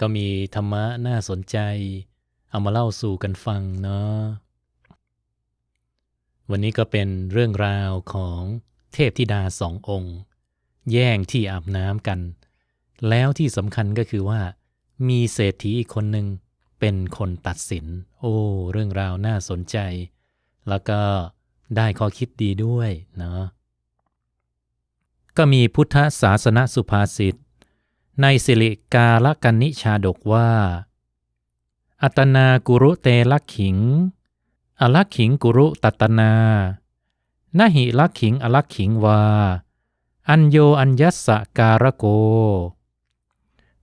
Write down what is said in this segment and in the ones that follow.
ก็มีธรรมะน่าสนใจ เอามาเล่าสู่กันฟังเนาะวันนี้ก็เป็นเรื่องราวของเทพธิดาสององค์ แย่งที่อาบน้ำกัน แล้วที่สำคัญก็คือว่า มีเศรษฐีอีกคนหนึ่งเป็นคนตัดสิน โอ้ เรื่องราวน่าสนใจ แล้วก็ได้ข้อคิดดีด้วยเนาะก็มีพุทธศาสนสุภาษิต ในสิริกาลกันนิชาดกว่า อัตนากุรุเตลักขิง อลักขิงกุรุตัตนานาหิลักขิงอลักขิงวา อัญโยอัญยัสสการโก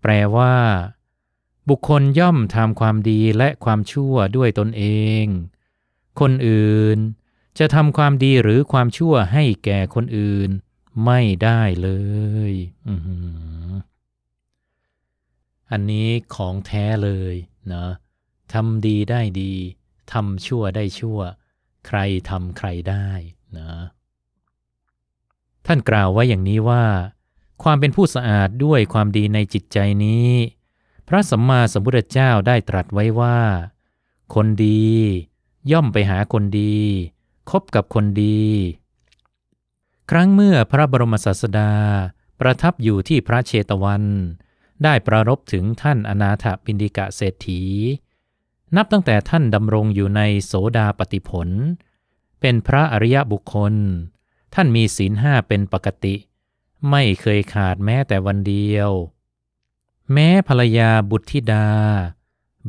แปลว่า บุคคลย่อมทำความดีและความชั่วด้วยตนเอง คนอื่นจะทำความดีหรือความชั่วให้แก่คนอื่น ไม่ได้เลย อื อันนี้ของแท้เลยนะทำดีได้ดีทำชั่วได้ชั่ว ใครทำใครได้นะท่านกล่าวไว้อย่างนี้ว่า ความเป็นผู้สะอาดด้วยความดีในจิตใจนี้ พระสัมมาสัมพุทธเจ้าได้ตรัสไว้ว่า คนดี ย่อมไปหาคนดี คบกับคนดี ครั้งเมื่อพระบรมศาสดาประทับอยู่ที่พระเชตวัน ได้ประรบถึงท่านอนาถปินดิกะเศรษฐี นับตั้งแต่ท่านดำรงอยู่ในโสดาปติผล เป็นพระอริยบุคคล ท่านมีศีลห้าเป็นปกติ ไม่เคยขาดแม้แต่วันเดียว แม้ภรรยาบุตรธิดา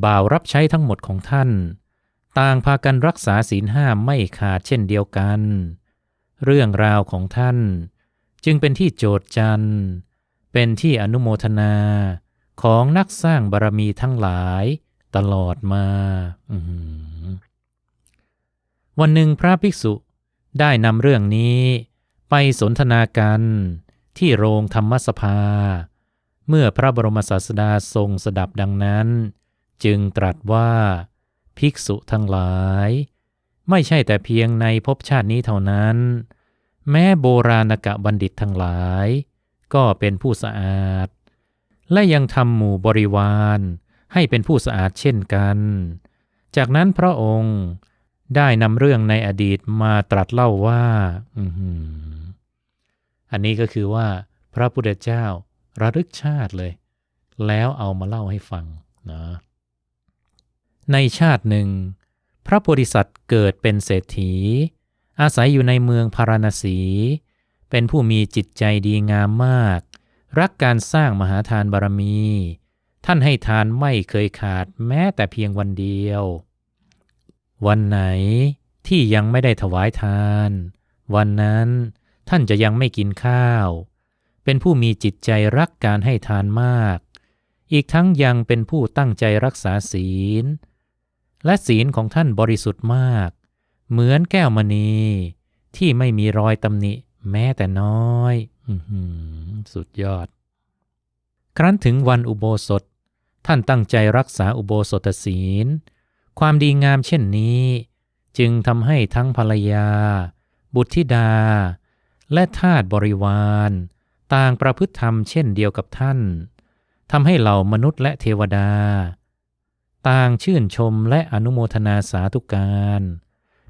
บ่าวรับใช้ทั้งหมดของท่าน ต่างพากันรักษาศีลห้าไม่ขาดเช่นเดียวกัน เรื่องราวของท่านจึงเป็นที่โจทย์จันทร์ เป็นที่อนุโมทนาของนักสร้างบารมีทั้งหลายตลอดมาวันหนึ่งพระภิกษุได้นำเรื่องนี้ไปสนทนากันที่โรงธรรมสภา เมื่อพระบรมศาสดาทรงสดับดังนั้น จึงตรัสว่า ภิกษุทั้งหลาย ไม่ใช่แต่เพียงในภพชาตินี้เท่านั้น แม้โบราณกะบัณฑิตทั้งหลาย ก็เป็นผู้สะอาด และยังทำหมู่บริวารให้เป็นผู้สะอาดเช่นกัน จากนั้นพระองค์ได้นำเรื่องในอดีตมาตรัสเล่าว่าอันนี้ก็คือว่าพระพุทธเจ้าระลึกชาติเลย แล้วเอามาเล่าให้ฟังนะในชาติหนึ่ง พระโพธิสัตว์เกิดเป็นเศรษฐี อาศัยอยู่ในเมืองพาราณสี เป็นผู้มีจิตใจดีงามมาก รักการสร้างมหาทานบารมี ท่านให้ทานไม่เคยขาดแม้แต่เพียงวันเดียว วันไหนที่ยังไม่ได้ถวายทาน วันนั้นท่านจะยังไม่กินข้าว เป็นผู้มีจิตใจรักการให้ทานมาก อีกทั้งยังเป็นผู้ตั้งใจรักษาศีล และศีลของท่านบริสุทธิ์มาก เหมือนแก้วมณีที่ไม่มีรอยตำหนิ แม้แต่น้อยสุดยอด ครั้นถึงวันอุโบสถ ท่านตั้งใจรักษาอุโบสถศีล ความดีงามเช่นนี้ จึงทำให้ทั้งภรรยา บุตรธิดา และทาสบริวาร ต่างประพฤติธรรมเช่นเดียวกับท่านทำให้เหล่ามนุษย์และเทวดา ต่างชื่นชมและอนุโมทนาสาธุการ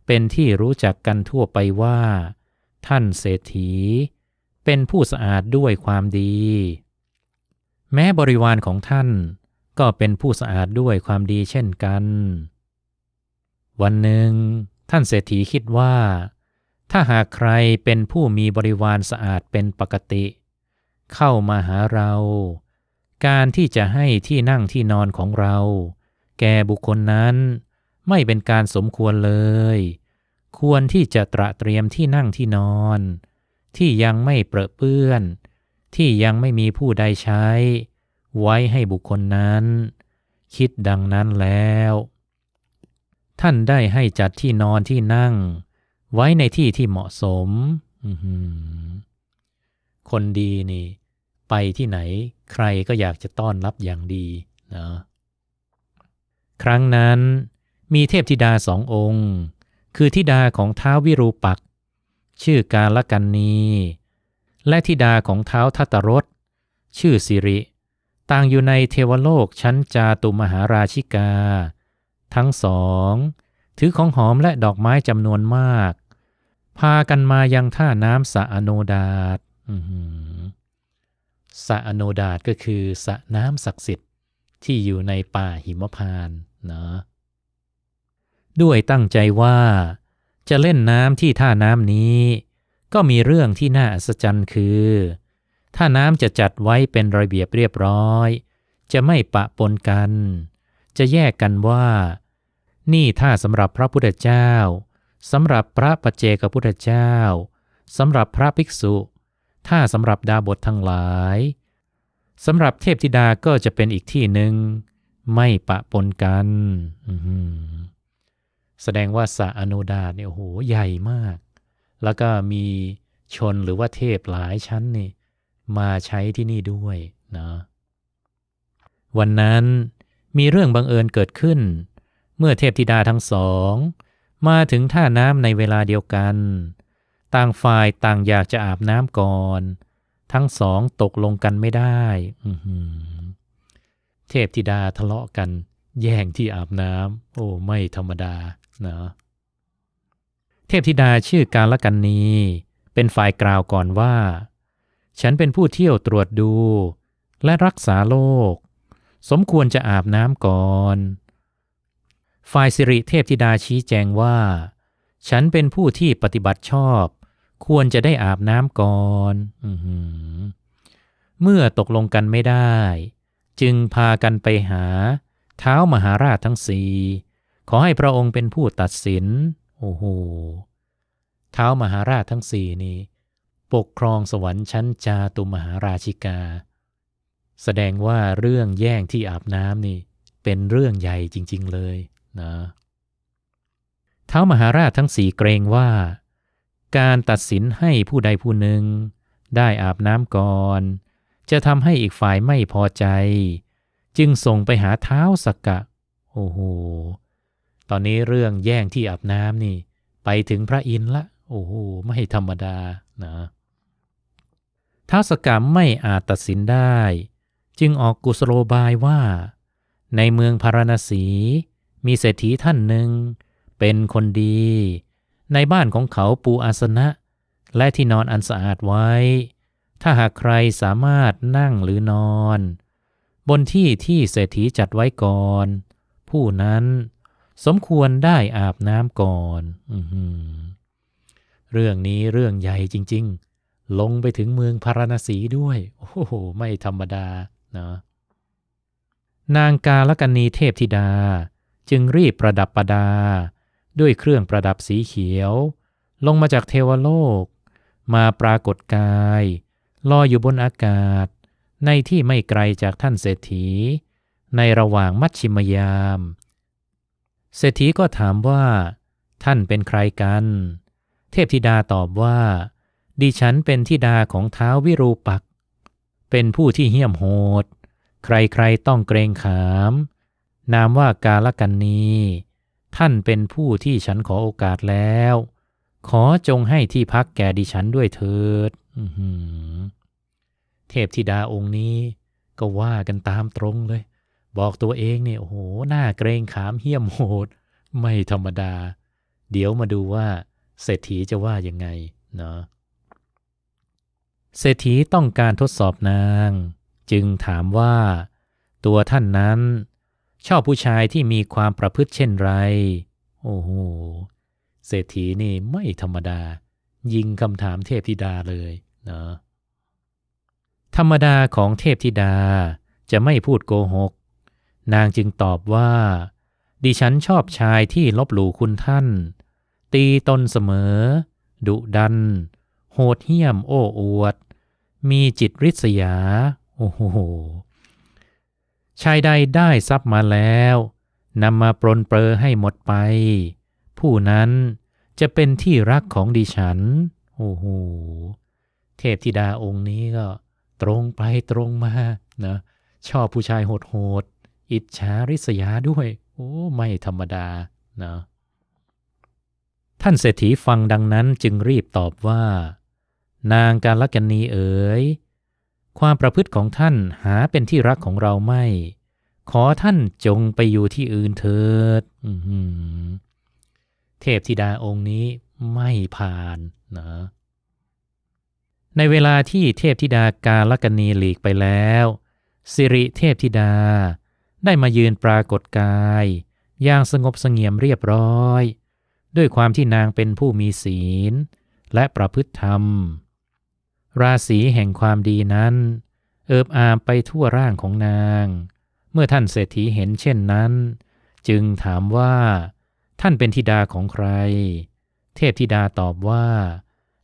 เป็นที่รู้จักกันทั่วไปว่า ท่านเศรษฐี เป็นผู้สะอาดด้วยความดี แม้บริวารของท่านก็เป็นผู้สะอาดด้วยความดีเช่นกัน วันหนึ่ง ท่านเศรษฐีคิดว่า ถ้าหากใครเป็นผู้มีบริวารสะอาดเป็นปกติ เข้ามาหาเรา การที่จะให้ที่นั่งที่นอนของเรา แก่บุคคลนั้นไม่เป็นการสมควรเลย ควรที่จะตระเตรียมที่นั่งที่นอน ที่ยังไม่เปรอะเปื้อน ที่ยังไม่มีผู้ใดใช้ ไว้ให้บุคคลนั้น คิดดังนั้นแล้ว ท่านได้ให้จัดที่นอนที่นั่ง ไว้ในที่ที่เหมาะสม คนดีนี่ ไปที่ไหน ใครก็อยากจะต้อนรับอย่างดีนะครั้งนั้นมีเทพธิดาสององค์ คือธิดาของท้าววิรูปักษ์ชื่อกาลกันนี และธิดาของเท้าวทัตตรสชื่อสิริ ต่างอยู่ในเทวโลกชั้นจาตุมหาราชิกา ทั้งสอง ถือของหอมและดอกไม้จำนวนมาก พากันมายังท่าน้ำสะอโนดาตสะอโนดาตก็คือสระน้ำศักดิ์สิทธิ์ที่อยู่ในป่าหิมพานต์เนาะ ด้วยตั้งใจว่า จะเล่นน้ำที่ท่าน้ำนี้ ก็มีเรื่องที่น่าอัศจรรย์คือ ท่าน้ำจะจัดไว้เป็นระเบียบเรียบร้อย จะไม่ปะปนกัน จะแยกกันว่า นี่ท่าสำหรับพระพุทธเจ้าสำหรับพระปัจเจกพุทธเจ้าสำหรับพระภิกษุท่าสำหรับดาบททั้งหลายสำหรับเทพธิดาก็จะเป็นอีกที่หนึ่งไม่ปะปนกันอื แสดงว่าสระอนุดาตเนี่ยโอ้โหใหญ่มาก แล้วก็มีชนหรือว่าเทพหลายชั้นนี่มาใช้ที่นี่ด้วยนะวันนั้นมีเรื่องบังเอิญเกิดขึ้น เมื่อเทพธิดาทั้งสอง มาถึงท่าน้ำในเวลาเดียวกัน ต่างฝ่ายต่างอยากจะอาบน้ำก่อน ทั้งสองตกลงกันไม่ได้เทพธิดาทะเลาะกัน แย่งที่อาบน้ำโอ้ไม่ธรรมดา นะเทพธิดาชื่อการละกันนีเป็นฝ่ายกล่าวก่อนว่า ฉันเป็นผู้เที่ยวตรวจดู และรักษาโลก สมควรจะอาบน้ำก่อน ฝ่ายสิริเทพธิดาชี้แจงว่า ฉันเป็นผู้ที่ปฏิบัติชอบ ควรจะได้อาบน้ำก่อนออหือเมื่อตกลงกันไม่ได้ จึงพากันไปหา เท้ามหาราชทั้งสี่ ขอให้พระองค์เป็นผู้ตัดสิน โอ้โหเท้ามหาราชทั้งสี่นี้ ปกครองสวรรค์ชั้นจาตุมหาราชิกา แสดงว่าเรื่องแย่งที่อาบน้ำนี่ เป็นเรื่องใหญ่จริง ๆเลยนะเท้ามหาราชทั้งสี่เกรงว่า การตัดสินให้ผู้ใดผู้หนึ่ง ได้อาบน้ำก่อน จะทำให้อีกฝ่ายไม่พอใจ จึงส่งไปหาเท้าสกกะ โอ้โห ตอนนี้เรื่องแย่งที่อาบน้ำนี่ ไปถึงพระอินทร์ละ โอ้โห ไม่ธรรมดานะท้าสกกะไม่อาจตัดสินได้ จึงออกกุศโลบายว่า ในเมืองพาราณสี มีเศรษฐีท่านหนึ่ง เป็นคนดี ในบ้านของเขาปูอาสนะ และที่นอนอันสะอาดไว้ ถ้าหากใครสามารถนั่งหรือนอน บนที่ที่เศรษฐีจัดไว้ก่อน ผู้นั้น สมควรได้อาบน้ำก่อนอืเรื่องนี้เรื่องใหญ่จริง ๆ ลงไปถึงเมืองพาราณสีด้วย โอ้โห ไม่ธรรมดาเนาะนางกาลกันนีเทพธิดา จึงรีบประดับประดา ด้วยเครื่องประดับสีเขียว ลงมาจากเทวโลก มาปรากฏกายลอยอยู่บนอากาศ ในที่ไม่ไกลจากท่านเศรษฐี ในระหว่างมัชชิมยาม เศรษฐีก็ถามว่า ท่านเป็นใครกัน เทพธิดาตอบว่า ดิฉันเป็นธิดาของเท้าววิรูปัก เป็นผู้ที่เหี้ยมโหด ใครๆต้องเกรงขาม นามว่ากาลกันนีท่านเป็นผู้ที่ฉันขอโอกาสแล้ว ขอจงให้ที่พักแก่ดิฉันด้วยเถิดเทพธิดาองค์นี้ก็ว่ากันตามตรงเลย บอกตัวเองเนี่ยโอ้โหหน้าเกรงขามเหี้ยมโหด ไม่ธรรมดา เดี๋ยวมาดูว่าเศรษฐีจะว่ายังไงเนาะเศรษฐีต้องการทดสอบนาง จึงถามว่า ตัวท่านนั้น ชอบผู้ชายที่มีความประพฤติเช่นไร โอ้โหเศรษฐีนี่ไม่ธรรมดา ยิงคำถามเทพธิดาเลยเนาะธรรมดาของเทพธิดาจะไม่พูดโกหก นางจึงตอบว่า ดิฉันชอบชายที่ลบหลู่คุณท่าน ตีตนเสมอ ดุดัน โหดเหี้ยมโอ้อวด มีจิตริษยา โอ้โห ชายใดได้ทรัพย์มาแล้วนำมาปรนเปรอให้หมดไป ผู้นั้นจะเป็นที่รักของดิฉัน โอ้โห เทพธิดาองค์นี้ก็ตรงไปตรงมานะชอบผู้ชายโหดๆ อิจฉาริษยาด้วย โอ้ ไม่ธรรมดานะท่านเศรษฐีฟังดังนั้นจึงรีบตอบว่า นางการลกันนีเอ๋ยความประพฤติของท่านหาเป็นที่รักของเราไม่ ขอท่านจงไปอยู่ที่อื่นเถิดเทพธิดาองค์นี้ไม่ผ่านนะในเวลาที่เทพธิดากาลกนีหลีกไปแล้ว สิริเทพธิดา ได้มายืนปรากฏกาย อย่างสงบเสงี่ยมเรียบร้อย ด้วยความที่นางเป็นผู้มีศีล และประพฤติธรรม ราศีแห่งความดีนั้น เอิบอามไปทั่วร่างของนาง เมื่อท่านเศรษฐีเห็นเช่นนั้น จึงถามว่า ท่านเป็นธิดาของใคร เทพธิดาตอบว่า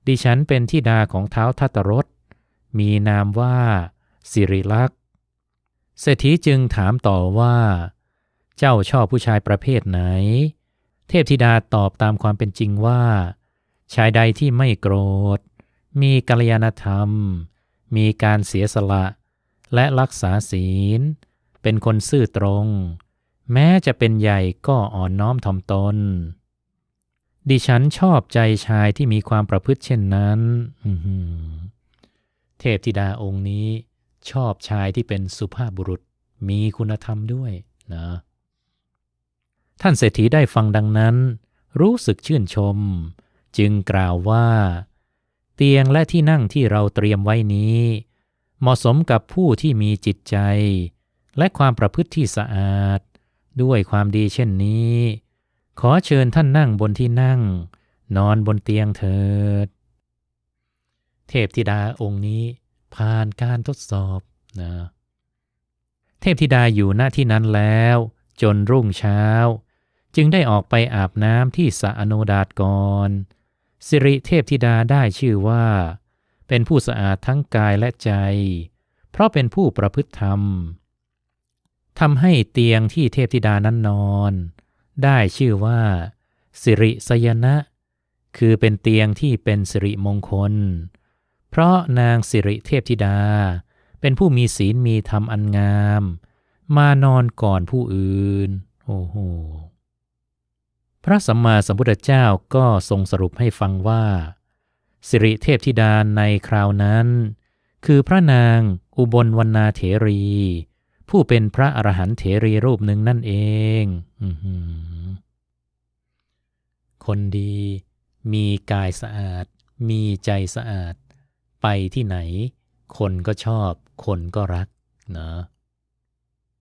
ดิฉันเป็นธิดาของเท้าทัตรสมีนามว่าสิริลักษ เศรษฐีจึงถามต่อว่า เจ้าชอบผู้ชายประเภทไหน เทพธิดาตอบตามความเป็นจริงว่า ชายใดที่ไม่โกรธ มีกัลยาณธรรม มีการเสียสละ และรักษาศีล เป็นคนซื่อตรง แม้จะเป็นใหญ่ก็อ่อนน้อมถ่อมตน ดิฉันชอบใจชายที่มีความประพฤติเช่นนั้นเทพธิดาองค์นี้ ชอบชายที่เป็นสุภาพบุรุษมีคุณธรรมด้วยนะท่านเศรษฐีได้ฟังดังนั้น รู้สึกชื่นชม จึงกล่าวว่า เตียงและที่นั่งที่เราเตรียมไว้นี้ เหมาะสมกับผู้ที่มีจิตใจ และความประพฤติที่สะอาด ด้วยความดีเช่นนี้ ขอเชิญท่านนั่งบนที่นั่ง นอนบนเตียงเถิด เทพธิดาองค์นี้ ผ่านการทดสอบนะเทพธิดาอยู่หน้าที่นั้นแล้ว จนรุ่งเช้า จึงได้ออกไปอาบน้ำที่สระอโนดาตก่อนสิริเทพธิดาได้ชื่อว่า เป็นผู้สะอาดทั้งกายและใจ เพราะเป็นผู้ประพฤติธรรมทำให้เตียงที่เทพธิดานั้นนอน ได้ชื่อว่า สิริสยนะ คือเป็นเตียงที่เป็นสิริมงคล เพราะนางสิริเทพธิดา เป็นผู้มีศีลมีธรรมอันงาม มานอนก่อนผู้อื่น โอ้โห พระสัมมาสัมพุทธเจ้าก็ทรงสรุปให้ฟังว่า สิริเทพธิดาในคราวนั้น คือพระนางอุบลวรรณาเถรี ผู้เป็นพระอรหันต์เถรีรูปหนึ่งนั่นเองคนดี มีกายสะอาด มีใจสะอาด ไปที่ไหน คนก็ชอบ คนก็รักเนาะ